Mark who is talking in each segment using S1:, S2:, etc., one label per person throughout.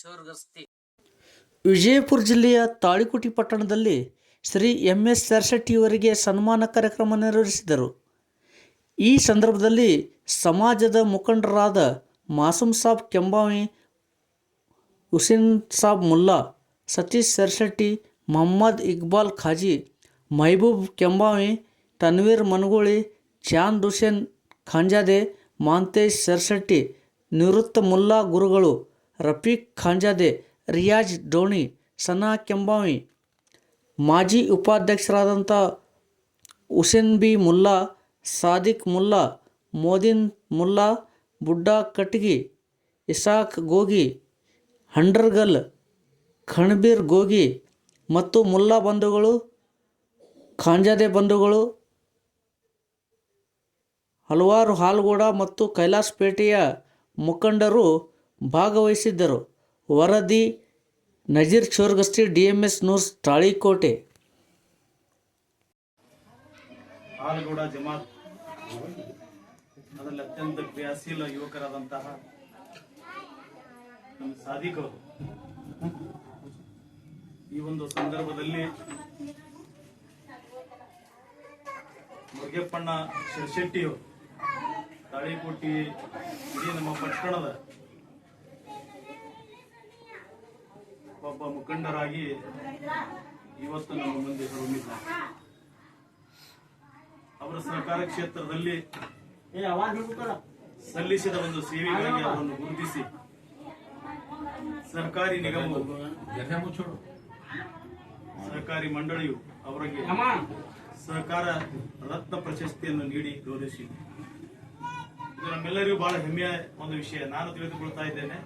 S1: ಚೋರ್ಗಸ್ತಿ.
S2: ವಿಜಯಪುರ ಜಿಲ್ಲೆಯ ತಾಳಿಕೋಟಿ ಪಟ್ಟಣದಲ್ಲಿ Shri M S ಸರಶೆಟ್ಟಿಯವರಿಗೆ ಸನ್ಮಾನ ಕಾರ್ಯಕ್ರಮ ನೆರವೇರಿಸಿದರು. ಈ ಸಂದರ್ಭದಲ್ಲಿ ಸಮಾಜದ ಮುಖಂಡರಾದ ಮಾಸೂಮ್ ಸಾಬ್ ಕೆಂಬಾವಿ, ಹುಸೇನ್ ಸಾಬ್ ಮುಲ್ಲಾ, ಸತೀಶ್ ಸರಶೆಟ್ಟಿ ಮೊಹಮ್ಮದ್ ಇಕ್ಬಾಲ್ ಖಾಜಿ, ಮಹಬೂಬ್ ಕೆಂಬಾವಿ, ತನ್ವೀರ್ ಮನಗೋಳಿ, ಚಾಂದ್ ಹುಸೇನ್ ಖಾಂಜಾದೆ, ಮಾಂತೇಶ್ ಸರಶೆಟ್ಟಿ ನಿವೃತ್ತ ಮುಲ್ಲಾ ಗುರುಗಳು ರಫೀಕ್ ಖಾನ್ಜಾದೆ, ರಿಯಾಜ್ ಡೋಣಿ, ಸನಾ ಕೆಂಬಾವಿ, ಮಾಜಿ ಉಪಾಧ್ಯಕ್ಷರಾದಂಥ ಹುಸೇನ್ ಬಿ ಮುಲ್ಲಾ, ಸಾದಿಕ್ ಮುಲ್ಲಾ, ಮೋದಿನ್ ಮುಲ್ಲಾ, ಬುಡ್ಡಾ ಕಟ್ಗಿ, ಇಸಾಕ್ ಗೋಗಿ, ಹಂಡರ್ಗಲ್, ಖಣ್ಬೀರ್ ಗೋಗಿ ಮತ್ತು ಮುಲ್ಲಾ ಬಂಧುಗಳು ಖಾಂಜಾದೆ ಬಂಧುಗಳು, ಹಲವಾರು ಹಾಲ್ಗೋಡ ಮತ್ತು ಕೈಲಾಸಪೇಟೆಯ ಮುಖಂಡರು ಭಾಗವಹಿಸಿದ್ದರು. ವರದಿ, Nazir Shorgasti D M S news Talikote.
S3: Alagouda Jamat ಅದರಲ್ಲಿ ಅತ್ಯಂತ ಕ್ರಿಯಾಶೀಲ ಯುವಕರಾದಂತಹ ನಮ್ಮ ಸಾಧಿಕ ಈ ಒಂದು ಸಂದರ್ಭದಲ್ಲಿ ಮುರುಗಪ್ಪಣ್ಣ ಶಿರಶೆಟ್ಟಿಯವರು ತಾಳಿಕೋಟಿ, ಇಡೀ ನಮ್ಮ ಪಟ್ಟಣದ ಒಬ್ಬ ಮುಖಂಡರಾಗಿ ಇವತ್ತು ನಮ್ಮ ಮುಂದೆ ಹೊರಮಿದ್ದಾರೆ ಅವರ ಸಹಕಾರ ಕ್ಷೇತ್ರದಲ್ಲಿ ಸಲ್ಲಿಸಿದ ಒಂದು ಸೇವೆಗಾಗಿ ಅವರನ್ನು ಗುರುತಿಸಿ. ಸರ್ಕಾರಿ ನಿಗಮವು ಸಹಕಾರಿ ಮಂಡಳಿಯು ಅವರಿಗೆ ಸಹಕಾರ ರತ್ನ ಪ್ರಶಸ್ತಿಯನ್ನು ನೀಡಿ ಗೌರವಿಸಿ. ಇದು ನಮ್ಮೆಲ್ಲರಿಗೂ ಬಹಳ ಹೆಮ್ಮೆಯ ಒಂದು ವಿಷಯ. ನಾನು ತಿಳಿದುಕೊಳ್ತಾ ಇದ್ದೇನೆ.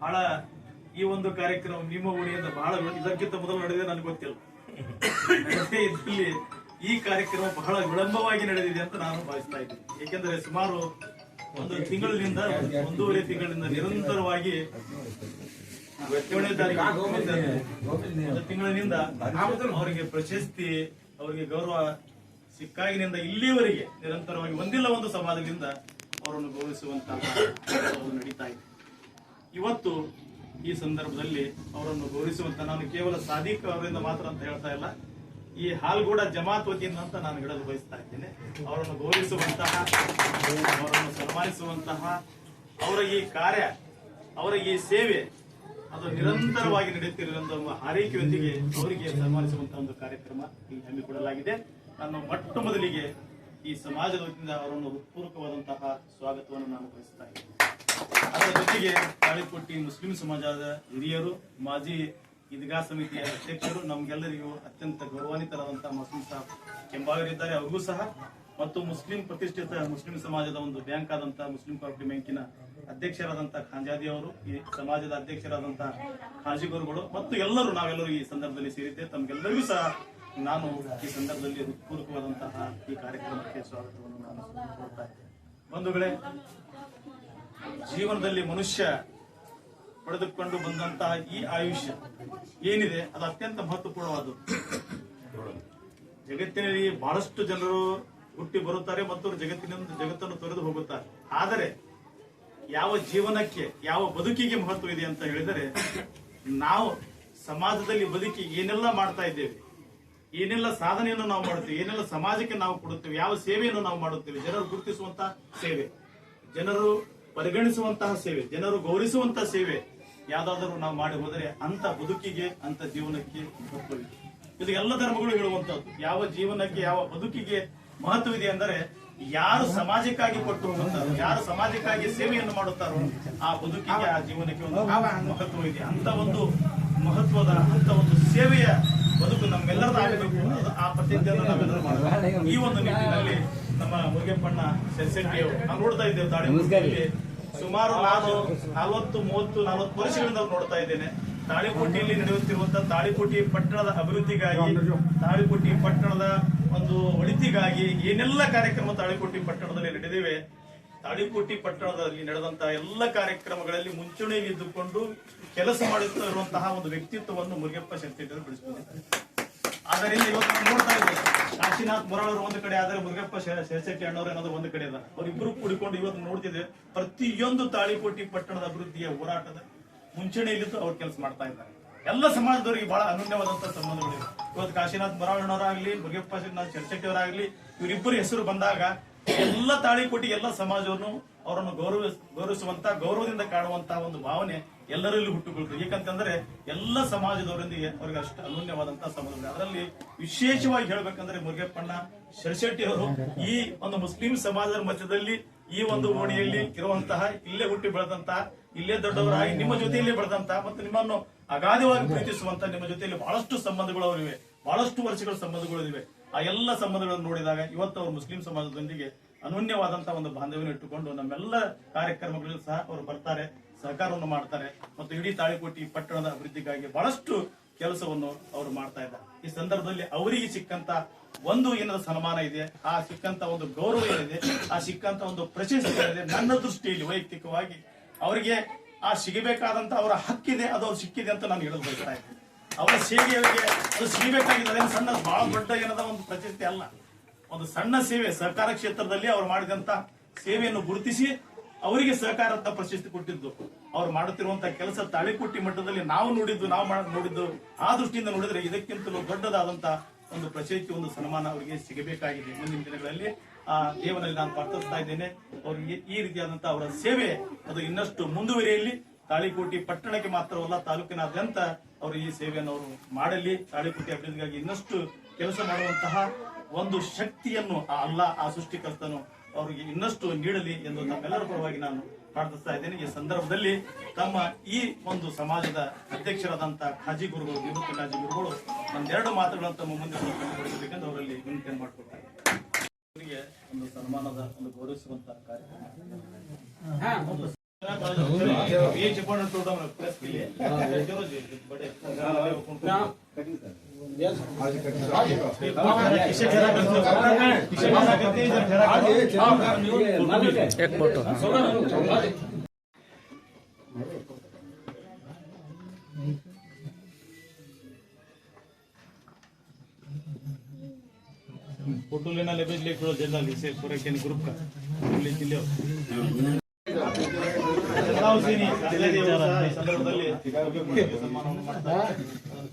S3: ಬಹಳ ಈ ಒಂದು ಕಾರ್ಯಕ್ರಮ ನಿಮ್ಮ ಬಹಳ ಇದಕ್ಕಿಂತ ಮೊದಲು ನಡೆದಿದೆ ನನಗೆ ಗೊತ್ತಿಲ್ಲ. ಇಲ್ಲಿ ಈ ಕಾರ್ಯಕ್ರಮ ಬಹಳ ವಿಳಂಬವಾಗಿ ನಡೆದಿದೆ ಅಂತ ನಾನು ಭಾವಿಸ್ತಾ ಇದ್ದೀನಿ. ಏಕೆಂದರೆ ಸುಮಾರು ಒಂದು ತಿಂಗಳಿನಿಂದ ಒಂದೂವರೆ ತಿಂಗಳಿಂದ ನಿರಂತರವಾಗಿ ಒಂದು ತಿಂಗಳಿನಿಂದ ಅವರಿಗೆ ಪ್ರಶಸ್ತಿ, ಅವರಿಗೆ ಗೌರವ ಸಿಕ್ಕಾಗಿನಿಂದ ಇಲ್ಲಿಯವರೆಗೆ ನಿರಂತರವಾಗಿ ಒಂದಿಲ್ಲ ಒಂದು ಸಮಾಜದಿಂದ ಅವರನ್ನು ಗೌರವಿಸುವಂತಹ ನಡೀತಾ ಇದೆ. ಇವತ್ತು ಈ ಸಂದರ್ಭದಲ್ಲಿ ಅವರನ್ನು ಗೌರವಿಸುವಂತ ನಾನು ಕೇವಲ ಸಾದಿಕ್ ಅವರಿಂದ ಮಾತ್ರ ಅಂತ ಹೇಳ್ತಾ ಇಲ್ಲ. ಈ ಹಾಲ್ಗೂಡ ಜಮಾತ್ ವತಿಯಿಂದ ಅಂತ ನಾನು ಹೇಳಲು ಬಯಸ್ತಾ ಇದ್ದೇನೆ. ಅವರನ್ನು ಗೌರವಿಸುವಂತಹ, ಅವರನ್ನು ಸನ್ಮಾನಿಸುವಂತಹ, ಅವರ ಈ ಕಾರ್ಯ, ಅವರ ಈ ಸೇವೆ, ಅದು ನಿರಂತರವಾಗಿ ನಡೆಯುತ್ತಿರುವಂತಹ ಹಾರೈಕೆಯೊಂದಿಗೆ ಅವರಿಗೆ ಸನ್ಮಾನಿಸುವಂತಹ ಒಂದು ಕಾರ್ಯಕ್ರಮ ಇಲ್ಲಿ ಹಮ್ಮಿಕೊಳ್ಳಲಾಗಿದೆ ನಾನು ಮೊಟ್ಟ ಮೊದಲಿಗೆ ಈ ಸಮಾಜದ ವತಿಯಿಂದ ಅವರನ್ನು ಹೃತ್ಪೂರ್ವಕವಾದಂತಹ ಸ್ವಾಗತವನ್ನು ನಾನು ಬಯಸ್ತಾ ಇದ್ದೇನೆ. ಅದರ ಜೊತೆಗೆ ತಾಳಿಕೊಟ್ಟಿ ಮುಸ್ಲಿಂ ಸಮಾಜದ ಹಿರಿಯರು, ಮಾಜಿ ಈದ್ಗಾ ಸಮಿತಿಯ ಅಧ್ಯಕ್ಷರು, ನಮ್ಗೆಲ್ಲರಿಗೂ ಅತ್ಯಂತ ಗೌರವಾನ್ವಿತರಾದಂತಹ ಮುಸ್ಲಿಂ ಸಾಹಬ್ ಕೆಂಬಾವರಿದ್ದಾರೆ. ಅವ್ರಿಗೂ ಸಹ ಮತ್ತು ಮುಸ್ಲಿಂ ಪ್ರತಿಷ್ಠಿತ ಮುಸ್ಲಿಂ ಸಮಾಜದ ಒಂದು ಬ್ಯಾಂಕ್ ಆದಂತಹ ಮುಸ್ಲಿಂ ಕೋಆಪರೇಟಿವ್ ಬ್ಯಾಂಕಿನ ಅಧ್ಯಕ್ಷರಾದಂತಹ ಖಾಂಜಾದಿ ಅವರು, ಈ ಸಮಾಜದ ಅಧ್ಯಕ್ಷರಾದಂತಹ ಖಾಜಿಗೋರುಗಳು ಮತ್ತು ಎಲ್ಲರೂ ನಾವೆಲ್ಲರೂ ಈ ಸಂದರ್ಭದಲ್ಲಿ ಸೇರಿದ್ದೆ. ತಮಗೆಲ್ಲರಿಗೂ ಸಹ ನಾನು ಈ ಸಂದರ್ಭದಲ್ಲಿ ಹೃತ್ಪೂರ್ವಕವಾದಂತಹ ಈ ಕಾರ್ಯಕ್ರಮಕ್ಕೆ ಸ್ವಾಗತವನ್ನು ನಾನು ಕೊಡ್ತಾ ಇದ್ದೇನೆ. ಬಂಧುಗಳೇ ಜೀವನದಲ್ಲಿ ಮನುಷ್ಯ ಪಡೆದುಕೊಂಡು ಬಂದಂತಹ ಈ ಆಯುಷ್ಯ ಏನಿದೆ, ಅದು ಅತ್ಯಂತ ಮಹತ್ವಪೂರ್ಣವಾದದ್ದು ಜಗತ್ತಿನಲ್ಲಿ ಬಹಳಷ್ಟು ಜನರು ಹುಟ್ಟಿ ಬರುತ್ತಾರೆ ಮತ್ತು ಜಗತ್ತಿನಿಂದ ಜಗತ್ತನ್ನು ತೊರೆದು ಹೋಗುತ್ತಾರೆ. ಆದರೆ, ಯಾವ ಜೀವನಕ್ಕೆ, ಯಾವ ಬದುಕಿಗೆ ಮಹತ್ವ ಇದೆ ಅಂತ ಹೇಳಿದರೆ, ನಾವು ಸಮಾಜದಲ್ಲಿ ಬದುಕಿ ಏನೆಲ್ಲ ಮಾಡ್ತಾ ಇದ್ದೇವೆ, ಏನೆಲ್ಲ ಸಾಧನೆಯನ್ನು ನಾವು ಮಾಡುತ್ತೇವೆ, ಏನೆಲ್ಲ ಸಮಾಜಕ್ಕೆ ನಾವು ಕೊಡುತ್ತೇವೆ, ಯಾವ ಸೇವೆಯನ್ನು ನಾವು ಮಾಡುತ್ತೇವೆ, ಜನರು ಗುರುತಿಸುವಂತಹ ಸೇವೆ. ಜನರು ಪರಿಗಣಿಸುವಂತಹ ಸೇವೆ, ಜನರು ಗೌರವಿಸುವಂತಹ ಸೇವೆ ಯಾವ್ದಾದರೂ ನಾವು ಮಾಡಿ ಹೋದರೆ ಅಂತ ಬದುಕಿಗೆ ಅಂತ ಜೀವನಕ್ಕೆ ಇದು ಎಲ್ಲ ಧರ್ಮಗಳು ಹೇಳುವಂತಹದ್ದು ಯಾವ ಜೀವನಕ್ಕೆ, ಯಾವ ಬದುಕಿಗೆ ಮಹತ್ವವಿದೆ ಅಂದರೆ ಯಾರು ಸಮಾಜಕ್ಕಾಗಿ ಕೊಟ್ಟು ಹೋಗುತ್ತಾರೋ, ಯಾರು ಸಮಾಜಕ್ಕಾಗಿ ಸೇವೆಯನ್ನು ಮಾಡುತ್ತಾರೋ, ಆ ಬದುಕಿಗೆ, ಆ ಜೀವನಕ್ಕೆ ಒಂದು ಮಹತ್ವ ಇದೆ ಅಂತ ಒಂದು ಮಹತ್ವದ ಅಂತ ಒಂದು ಸೇವೆಯ ಬದುಕು ನಮ್ಮೆಲ್ಲರದ್ದು ಆಗಬೇಕು ಅನ್ನೋದು ಆ ಪ್ರತಿಜ್ಞೆಯನ್ನು ನಾವೆಲ್ಲರೂ ಮಾಡಬೇಕು ಈ ಒಂದು ನಿಟ್ಟಿನಲ್ಲಿ ನಮ್ಮ ಮುರುಗೇಪಣ್ಣ ಸೆನ್ಸೆಟ್ಟಿ ನಾವು ನೋಡ್ತಾ ಇದ್ದೇವೆ ತಾಳಿಕೋಟೆಯಲ್ಲಿ ಸುಮಾರು ನಾನು ನಲವತ್ತು, ಮೂವತ್ತು, ನಲವತ್ತು ವರ್ಷಗಳಿಂದ ನೋಡ್ತಾ ಇದ್ದೇನೆ. ತಾಳಿಕೋಟೆಯಲ್ಲಿ ನಡೆಯುತ್ತಿರುವಂತಹ ತಾಳಿಕೋಟೆ ಪಟ್ಟಣದ ಅಭಿವೃದ್ಧಿಗಾಗಿ, ತಾಳಿಕೋಟೆ ಪಟ್ಟಣದ ಒಂದು ಒಳಿತಿಗಾಗಿ ಏನೆಲ್ಲ ಕಾರ್ಯಕ್ರಮ ತಾಳಿಕೋಟೆ ಪಟ್ಟಣದಲ್ಲಿ ನಡೆದಿವೆ, ತಾಳಿಕೋಟೆ ಪಟ್ಟಣದಲ್ಲಿ ನಡೆದಂತಹ ಎಲ್ಲ ಕಾರ್ಯಕ್ರಮಗಳಲ್ಲಿ ಮುಂಚೂಣಿಯಲ್ಲಿ ಇದ್ದುಕೊಂಡು ಕೆಲಸ ಮಾಡುತ್ತಿರುವಂತಹ ಒಂದು ವ್ಯಕ್ತಿತ್ವವನ್ನು ಮುರುಗಪ್ಪ ಶೆಟ್ಟಿ ಬಿಡಿಸಿದ್ದಾರೆ ಆದ್ದರಿಂದ ಇವತ್ತು ನೋಡ್ತಾ ಇದ್ದೇವೆ. ಕಾಶಿನಾಥ್ ಮೊರಾಳರು ಒಂದು ಕಡೆ ಆದ್ರೆ ಮುರುಗಪ್ಪ ಶೇಷಟ್ಟಿ ಅಣ್ಣವರು ಅನ್ನೋದು ಒಂದು ಕಡೆ ಅದ ಅವರಿಬ್ಬರು ಕೂಡಿಕೊಂಡು ಇವತ್ತು ನೋಡ್ತಿದ್ದೆ ಪ್ರತಿಯೊಂದು ತಾಳಿಕೋಟಿ ಪಟ್ಟಣದ ಅಭಿವೃದ್ಧಿಯ ಹೋರಾಟದ ಮುಂಚೂಣಿಯಲ್ಲಿದ್ದು ಅವ್ರು ಕೆಲಸ ಮಾಡ್ತಾ ಇದ್ದಾರೆ. ಎಲ್ಲ ಸಮಾಜದವರಿಗೆ ಬಹಳ ಅನನ್ಯವಾದಂತಹ ಸಂಬಂಧಗಳಿವೆ. ಇವತ್ತು ಕಾಶಿನಾಥ್ ಮೊರಾಳಣ್ಣವರಾಗ್ಲಿ, ಮುರುಗಪ್ಪ ಶೇಷಟ್ಟಿ ಅವರಾಗ್ಲಿ ಇವರಿಬ್ಬರು ಹೆಸರು ಬಂದಾಗ ಎಲ್ಲ ತಾಳಿಕೋಟಿ ಎಲ್ಲ ಸಮಾಜವನ್ನು ಅವರನ್ನು ಗೌರವ ಗೌರವಿಸುವಂತ, ಗೌರವದಿಂದ ಕಾಣುವಂತಹ ಒಂದು ಭಾವನೆ ಎಲ್ಲರಲ್ಲೂ ಹುಟ್ಟುಕೊಳ್ತು ಏಕಂತಂದ್ರೆ ಎಲ್ಲ ಸಮಾಜದವರೊಂದಿಗೆ ಅವರಿಗೆ ಅಷ್ಟು ಅನೂನ್ಯವಾದಂತಹ ಸಂಬಂಧ ಅದರಲ್ಲಿ ವಿಶೇಷವಾಗಿ ಹೇಳ್ಬೇಕಂದ್ರೆ ಮುರುಗಪ್ಪಣ್ಣ ಶರಶೆಟ್ಟಿ ಅವರು ಈ ಒಂದು ಮುಸ್ಲಿಂ ಸಮಾಜದ ಮಧ್ಯದಲ್ಲಿ ಈ ಒಂದು ಓಣಿಯಲ್ಲಿ ಇರುವಂತಹ ಇಲ್ಲೇ ಹುಟ್ಟಿ ಬೆಳೆದಂತಹ ಇಲ್ಲೇ ದೊಡ್ಡವರಾಗಿ ನಿಮ್ಮ ಜೊತೆಯಲ್ಲಿ ಬೆಳೆದಂತಹ ಮತ್ತು ನಿಮ್ಮನ್ನು ಅಗಾಧವಾಗಿ ಪ್ರೀತಿಸುವಂತ ನಿಮ್ಮ ಜೊತೆಯಲ್ಲಿ ಬಹಳಷ್ಟು ಸಂಬಂಧಗಳು ಅವರಿವೆ ಬಹಳಷ್ಟು ವರ್ಷಗಳ ಸಂಬಂಧಗಳು ಇವೆ. ಆ ಎಲ್ಲ ಸಂಬಂಧಗಳನ್ನು ನೋಡಿದಾಗ ಇವತ್ತು ಅವರು ಮುಸ್ಲಿಂ ಸಮಾಜದೊಂದಿಗೆ ಅನನ್ಯವಾದಂತಹ ಒಂದು ಬಾಂಧವ್ಯ ಇಟ್ಟುಕೊಂಡು ನಮ್ಮೆಲ್ಲ ಕಾರ್ಯಕ್ರಮಗಳಲ್ಲಿ ಸಹ ಅವರು ಬರ್ತಾರೆ. ಸಹಕಾರವನ್ನು ಮಾಡ್ತಾರೆ ಮತ್ತು ಇಡೀ ತಾಳಿಕೋಟಿ ಪಟ್ಟಣದ ಅಭಿವೃದ್ಧಿಗಾಗಿ ಬಹಳಷ್ಟು ಕೆಲಸವನ್ನು ಅವರು ಮಾಡ್ತಾ ಇದ್ದಾರೆ. ಈ ಸಂದರ್ಭದಲ್ಲಿ ಅವರಿಗೆ ಸಿಕ್ಕಂತ ಒಂದು ಏನದ ಸನ್ಮಾನ ಇದೆ, ಆ ಸಿಕ್ಕಂತ ಒಂದು ಗೌರವ ಏನಿದೆ, ಆ ಸಿಕ್ಕಂತ ಒಂದು ಪ್ರಶಸ್ತಿ ಏನಿದೆ, ನನ್ನ ದೃಷ್ಟಿಯಲ್ಲಿ ವೈಯಕ್ತಿಕವಾಗಿ ಅವರಿಗೆ ಆ ಸಿಗಬೇಕಾದಂತ ಅವರ ಹಕ್ಕಿದೆ, ಅದು ಅವ್ರು ಸಿಕ್ಕಿದೆ ಅಂತ ನಾನು ಹೇಳಲು ಬಯಸ್ತಾ ಇದ್ದೀನಿ. ಅವರ ಸೇವೆಯವರಿಗೆ ಅದು ಸಿಗಬೇಕಾಗಿದೆ ಸಣ್ಣ, ಬಹಳ ದೊಡ್ಡ ಏನದ ಒಂದು ಪ್ರಶಸ್ತಿ ಅಲ್ಲ. ಒಂದು ಸಣ್ಣ ಸೇವೆ ಸಹಕಾರ ಕ್ಷೇತ್ರದಲ್ಲಿ ಅವರು ಮಾಡಿದಂತ ಸೇವೆಯನ್ನು ಗುರುತಿಸಿ ಅವರಿಗೆ ಸಹಕಾರ ಅಂತ ಪ್ರಶಸ್ತಿ ಕೊಟ್ಟಿದ್ದು. ಅವ್ರು ಮಾಡುತ್ತಿರುವಂತ ಕೆಲಸ ತಾಳಿಕೊಟ್ಟಿ ಮಟ್ಟದಲ್ಲಿ ನಾವು ನೋಡಿದ್ದು ನಾವು ನೋಡಿದ್ದು, ಆ ದೃಷ್ಟಿಯಿಂದ ನೋಡಿದ್ರೆ ಇದಕ್ಕಿಂತಲೂ ದೊಡ್ಡದಾದಂತ ಒಂದು ಪ್ರಶಸ್ತಿ, ಒಂದು ಸನ್ಮಾನ ಅವರಿಗೆ ಸಿಗಬೇಕಾಗಿದೆ ಮುಂದಿನ ದಿನಗಳಲ್ಲಿ. ಆ, ದೇವನಲ್ಲಿ ನಾನು ಪ್ರಾರ್ಥಿಸ್ತಾ ಇದ್ದೇನೆ. ಅವರಿಗೆ ಈ ರೀತಿಯಾದಂತಹ ಅವರ ಸೇವೆ ಅದು ಇನ್ನಷ್ಟು ಮುಂದುವರಿಯಲಿ. ತಾಳಿಕೋಟಿ ಪಟ್ಟಣಕ್ಕೆ ಮಾತ್ರವಲ್ಲ, ತಾಲೂಕಿನಾದ್ಯಂತ ಅವರು ಈ ಸೇವೆಯನ್ನು ಅವರು ಮಾಡಲಿ. ತಾಳಿಕೋಟಿ ಅಭಿವೃದ್ಧಿಗಾಗಿ ಇನ್ನಷ್ಟು ಕೆಲಸ ಮಾಡುವಂತಹ ಒಂದು ಶಕ್ತಿಯನ್ನು, ಆ ಅಲ್ಲ, ಆ ಸೃಷ್ಟಿಕರ್ತನು ಅವರಿಗೆ ಇನ್ನಷ್ಟು ನೀಡಲಿ ಎಂದು ತಮ್ಮೆಲ್ಲರ ಪರವಾಗಿ ನಾನು ಪ್ರಾರ್ಥಿಸ್ತಾ ಇದ್ದೇನೆ ಈ ಸಂದರ್ಭದಲ್ಲಿ ತಮ್ಮ ಈ ಒಂದು ಸಮಾಜದ ಅಧ್ಯಕ್ಷರಾದಂತ ಖಾಜಿ ಗುರುಗಳು ನಿವೃತ್ತ ಖಾಜಿ ಗುರುಗಳು ಒಂದೆರಡು ಮಾತುಗಳನ್ನು ತಮ್ಮ ಮುಂದೆ ಕೊಡಬೇಕೆಂದು ಅವರಲ್ಲಿ ವಿನಂತಿಯನ್ನು ಮಾಡಿಕೊಡ್ತಾರೆ ಅವರಿಗೆ ಒಂದು ಸನ್ಮಾನದ ಒಂದು ಗೌರವಿಸುವಂತ ಕಾರ್ಯಕ್ರಮ ये चिपण तोड़ा मैं प्रेस के लिए चलो जी बड़े किसे जरा किसे जरा करते हैं जरा
S2: एक फोटो
S3: फोटो लेना ले भेज ले थोड़ा जनरल इसे पूरे के ग्रुप का ले ले ನಾವು ಸೇರಿ ಅಲ್ಲೇ ದೇವರು ಸಹ ಈ ಸಂದರ್ಭದಲ್ಲಿ ಸನ್ಮಾನವನ್ನು ಮಾಡ್ತಾರೆ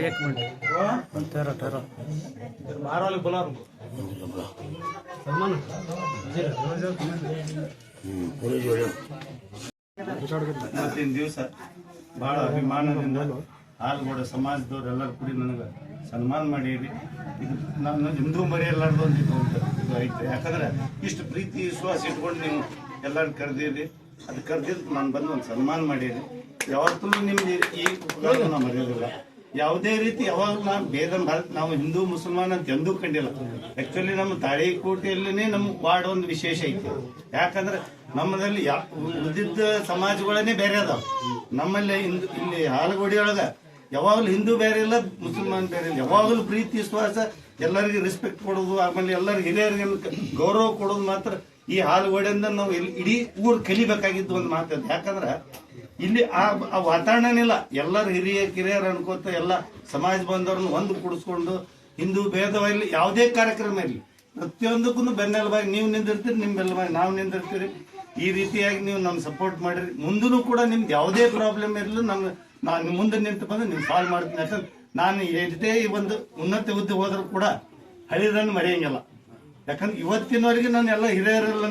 S2: एक मिनट ठहरो ठहरो
S3: बाहर वाले बुला रहा ಇವತ್ತಿನ ದಿವಸ ಬಹಳ ಅಭಿಮಾನದಿಂದ ಹಾಲ್ಗೋಡ ಸಮಾಜದವರೆಲ್ಲರೂ ಕೂಡಿ ನನಗೆ ಸನ್ಮಾನ ಮಾಡಿರಿ ಇದು ನಾನು ಎಂದೂ ಮರೆಯಲಾರ್ದು ಒಂದು ಇದು ಅಂತ ಇದು ಐತೆ ಯಾಕಂದ್ರೆ ಇಷ್ಟು ಪ್ರೀತಿ ವಿಶ್ವಾಸ ಇಟ್ಕೊಂಡು ನೀವು ಎಲ್ಲರೂ ಕರೆದಿರಿ ಅದು ಕರೆದಿದ್ದು ನಾನು ಬಂದು ಒಂದು ಸನ್ಮಾನ ಮಾಡಿದ್ರೆ ಯಾವತ್ತೂ ನಿಮ್ದು ಈ ಉಪಕಾರ ನಾವು ಮರೆಯೋದಿಲ್ಲ. ಯಾವುದೇ ರೀತಿ ಯಾವಾಗ ನಾವು ಭೇದ ನಾವು ಹಿಂದೂ ಮುಸಲ್ಮಾನ್ ಅಂತ ಎಂದೂ ಕಂಡಿಲ್ಲ. ಆಕ್ಚುಲಿ ನಮ್ಮ ತಾಳಿಕೋಟೆಯಲ್ಲೇ ನಮ್ಮ ವಾರ್ಡ್ ಒಂದು ವಿಶೇಷ ಐತಿ. ಯಾಕಂದ್ರೆ ನಮ್ಮದಲ್ಲಿ ಯಾ ಸಮಾಜಗಳನ್ನೇ ಬೇರೆ ಅದಾವ. ನಮ್ಮಲ್ಲಿ ಹಿಂದೂ, ಇಲ್ಲಿ ಹಾಲಗೋಡಿ ಒಳಗ ಯಾವಾಗಲೂ ಹಿಂದೂ ಬೇರೆ ಇಲ್ಲ, ಮುಸಲ್ಮಾನ್ ಬೇರೆ ಇಲ್ಲ. ಯಾವಾಗಲೂ ಪ್ರೀತಿ, ವಿಶ್ವಾಸ, ಎಲ್ಲರಿಗೂ ರೆಸ್ಪೆಕ್ಟ್ ಕೊಡೋದು, ಆಮೇಲೆ ಎಲ್ಲರಿಗೂ ಹಿರಿಯರಿಗೆ ಗೌರವ ಕೊಡೋದು ಮಾತ್ರ ಈ ಹಾಲು ಹಾಲುಗೋಡೆಯಿಂದ ನಾವು ಇಲ್ಲಿ ಇಡೀ ಊರು ಕಲಿಬೇಕಾಗಿದ್ದು ಒಂದು ಮಾತದ. ಯಾಕಂದ್ರೆ ಇಲ್ಲಿ ಆ ಆ ವಾತಾವರಣನಿಲ್ಲ ಎಲ್ಲರೂ ಹಿರಿಯ ಕಿರಿಯರು ಅನ್ಕೋತ ಎಲ್ಲ ಸಮಾಜ ಬಂದವ್ರನ್ನ ಒಂದು ಕೂಡಿಸ್ಕೊಂಡು ಹಿಂದೂ ಭೇದವಾಗಿ ಯಾವುದೇ ಕಾರ್ಯಕ್ರಮ ಇರಲಿ. ಪ್ರತಿಯೊಂದಕ್ಕೂ ಬೆನ್ನೆಲುಬಾಗಿ ನೀವು ನಿಂದಿರ್ತೀರಿ ನಿಮ್ಮ ಬೆನ್ನೆಲುಬಾಗಿ ನಾವು ನಿಂದಿರ್ತೀರಿ. ಈ ರೀತಿಯಾಗಿ ನೀವು ನಮ್ಗೆ ಸಪೋರ್ಟ್ ಮಾಡಿರಿ. ಮುಂದೂ ಕೂಡ ನಿಮ್ದು ಯಾವುದೇ ಪ್ರಾಬ್ಲಮ್ ಇರಲಿ, ನಮ್ಗೆ ನಾನು ಮುಂದೆ ನಿಂತು ಬಂದು ನಿಮ್ಗೆ ಸಾಲ್ವ್ ಮಾಡ್ತೀನಿ. ಯಾಕಂದ್ರೆ ನಾನು ಎಷ್ಟೇ ಈ ಒಂದು ಉನ್ನತ ಹುದ್ದೆ ಹೋದ್ರೂ ಕೂಡ ಹಳಿದನ್ನು ಮರೆಯಂಗಿಲ್ಲ. ಯಾಕಂದ್ರೆ ಇವತ್ತಿನವರೆಗೆ ನಾನು ಎಲ್ಲ ಹಿರಿಯರೆಲ್ಲ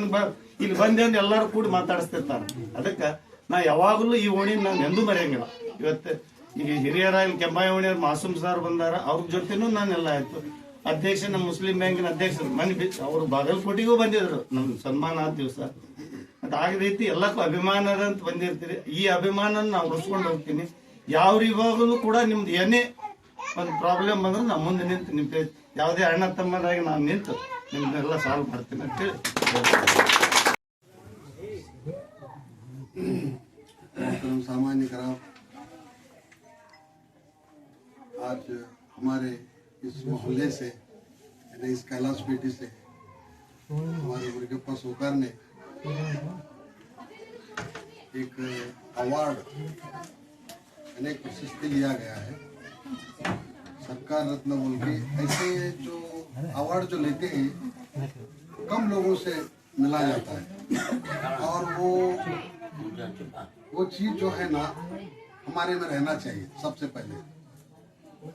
S3: ಇಲ್ಲಿ ಬಂದೆ ಅಂದ್ರೆ ಎಲ್ಲರೂ ಕೂಡಿ ಮಾತಾಡಿಸ್ತಿರ್ತಾರೆ. ಅದಕ್ಕೆ ನಾ ಯಾವಾಗಲೂ ಈ ಓಣಿ ನಾನು ಎಂದೂ ಮರೆಯಂಗಿಲ್ಲ. ಇವತ್ತು ಈಗ ಹಿರಿಯರ ಇಲ್ಲಿ ಕೆಂಬಾಯಿ ಓಣಿಯವ್ರು ಮಾಸೂಮ್ ಸರ್ ಬಂದಾರ, ಅವ್ರ ಜೊತೆನೂ ನಾನೆಲ್ಲ ಆಯ್ತು. ಅಧ್ಯಕ್ಷ ನಮ್ಮ ಮುಸ್ಲಿಂ ಬ್ಯಾಂಕಿನ ಅಧ್ಯಕ್ಷರು, ಮನೆ ಅವರು ಬಾಗಲಕೋಟೆಗೂ ಬಂದಿದ್ರು. ನಮ್ಮ ಸನ್ಮಾನ ಆದ ದಿವಸ. ಮತ್ತು ಆಗ ರೀತಿ ಎಲ್ಲಕ್ಕೂ ಅಭಿಮಾನದಂತ ಬಂದಿರ್ತೀರಿ. ಈ ಅಭಿಮಾನ ನಾವು ಉಳಿಸ್ಕೊಂಡು ಹೋಗ್ತೀನಿ. ಯಾವ ಇವಾಗಲೂ ಕೂಡ ನಿಮ್ದು ಏನೇ
S2: ಒಂದು ಪ್ರಾಬ್ಲಮ್ ಬಂದ್ರೆ ನಮ್ಮ ಮುಂದೆ ನಿಂತು ನಿಮ್ಮ ಯಾವುದೇ ಅಣ್ಣ ತಮ್ಮರಾಗಿ ನಾನು ನಿಂತು ನಿಮ್ದೆಲ್ಲ ಸಾಲ್ವ್ ಮಾಡ್ತೀನಿ ಅಂತೇಳಿ
S4: मोहतरम सामान्य कराम आज हमारे इस मोहल्ले से यानी इस कैलाश पेटी से हमारे मुर्गप्पा सोकर ने एक अवार्ड यानी एक प्रशस्ति लिया गया है सरकार रत्न बोल के ऐसे जो अवार्ड जो लेते हैं, कम लोगों से मिला जाता है। और वो वो चीज़ जो है ना, हमारे में रहना चाहिए, सबसे पहले।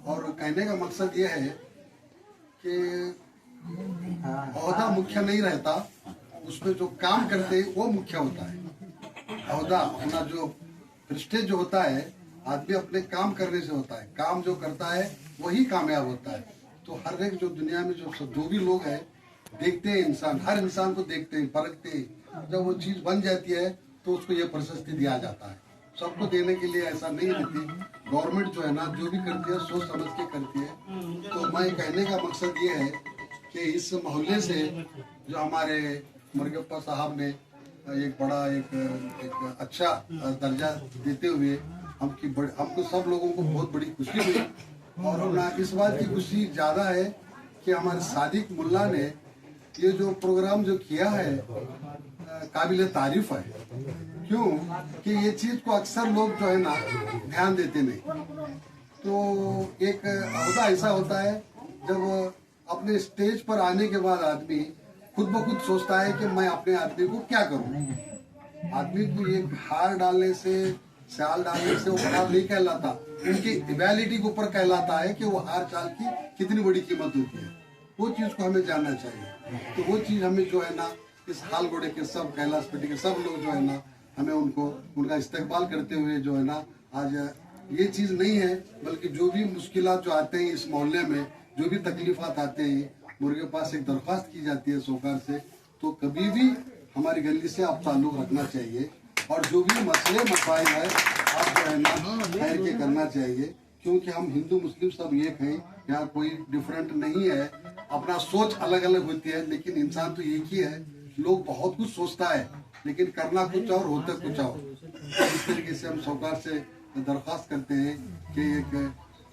S4: और कहने का मकसद ये है कि अहदा मुख्य नहीं रहता, उसमें जो काम करते हैं वो मुख्य होता है। अहदा अपना जो प्रेस्टेज जो होता है, आदमी अपने काम करने से होता है। काम जो करता है, वही कामयाब होता है। तो हर एक जो दुनिया में जो जो भी लोग हैं, देखते हैं इंसान, हर इंसान को देखते हैं, परखते हैं। जब वो चीज़ बन जाती है तो उसको ये प्रशस्ति दिया जाता है। सबको देने के लिए ऐसा नहीं रहती। गवर्नमेंट जो है ना, जो भी करती है, सोच समझ के करती है। तो मैं कहने का मकसद ये है कि इस मोहल्ले से जो हमारे मुर्गप्पा साहब ने एक बड़ा, एक एक अच्छा दर्जा देते हुए हमकी हमको सब लोगों को बहुत बड़ी खुशी हुई। और इस बात की खुशी ज़्यादा है कि हमारे सादिक मुल्ला ने ये जो प्रोग्राम जो किया है काबिल तारीफ़ है। क्यों? कि ये चीज़ को अक्सर लोग जो है ना, ध्यान देते नहीं। तो एक होता ऐसा होता है, जब अपने स्टेज पर आने के बाद आदमी खुद ब खुद सोचता है कि मैं अपने आदमी को क्या करूँ? आदमी को एक हार डालने से चाल डालने से वो हार नहीं कहलाता। उनकी इवेलिटी के ऊपर कहलाता है कि वो हार चाल की कितनी बड़ी कीमत होती है। वो चीज़ को हमें जानना चाहिए। तो वो चीज़ हमें जो है ना, इस हाल घोड़े के सब, कैलाश पेटी के सब लोग जो है ना, हमें उनको, उनका इस्तेमाल करते हुए जो है ना, आज ये चीज़ नहीं है, बल्कि जो भी मुश्किल जो आते हैं इस मोहल्ले में, जो भी तकलीफात आते हैं, मुर्गे पास एक दरख्वास्त की जाती है सरकार से तो कभी भी हमारी गली से आप ताल्लुक रखना चाहिए। और जो भी मसले मसाइल है आप जो है ना ठहर के करना चाहिए क्योंकि हम हिंदू मुस्लिम सब एक हैं यहाँ कोई डिफरेंट नहीं है। अपना सोच अलग अलग होती है लेकिन इंसान तो एक ही है। लोग बहुत कुछ सोचता है लेकिन करना कुछ और होता कुछ और। इस तरीके से हम सरकार से दरख्वास्त करते हैं कि एक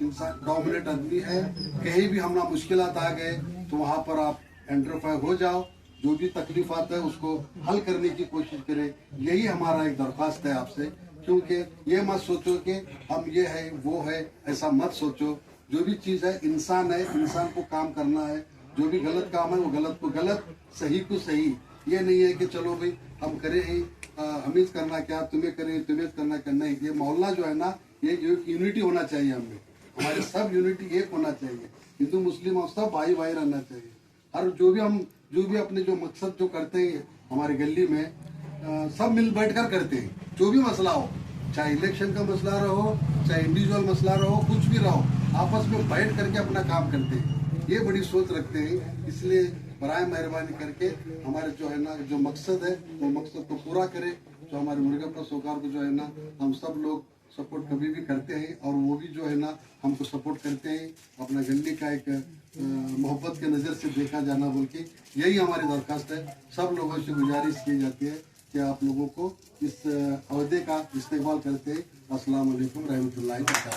S4: इंसान डोमिनेट आदमी है। कहीं भी हमारा मुश्किल आ गए तो वहाँ पर आप एंटरफाई हो जाओ। जो भी तकलीफ़ आता है उसको हल करने की कोशिश करें। यही हमारा एक दरख्वास्त है आपसे। क्योंकि ये मत सोचो कि हम ये है वो है ऐसा मत सोचो। जो भी चीज़ है इंसान है इंसान को काम करना है। जो भी गलत काम है वो गलत को गलत सही को सही। ये नहीं है कि चलो भाई हम करें ही आ, हमें करना क्या तुम्हें करें तुम्हें करना क्या? नहीं ये मोहल्ला जो है ना ये यूनिटी होना चाहिए हमें। हमारे सब यूनिटी एक होना चाहिए। हिंदू मुस्लिम और सब भाई भाई रहना चाहिए। हर जो भी हम जो भी अपने जो मकसद जो करते हैं हमारे गली में आ, सब मिल बैठ कर करते हैं। जो भी मसला हो चाहे इलेक्शन का मसला रहो चाहे इंडिविजुअल मसला रहो कुछ भी रहो आपस में बैठ करके अपना काम करते हैं। ये बड़ी सोच रखते हैं। इसलिए बरए मेहरबानी करके हमारे जो है ना जो मकसद है वो मकसद को पूरा करें। जो हमारे मुर्गा सरकार को जो है ना हम सब लोग सपोर्ट कभी भी करते हैं और वो भी जो है ना हमको सपोर्ट करते हैं। अपना गली का एक मोहब्बत के नज़र से देखा जाना बोल के यही हमारी दरखास्त है। सब लोगों से गुजारिश की जाती है कि आप लोगों को इस अहदे का इस्तेमाल करते। हैं असलकम व बरकातहू।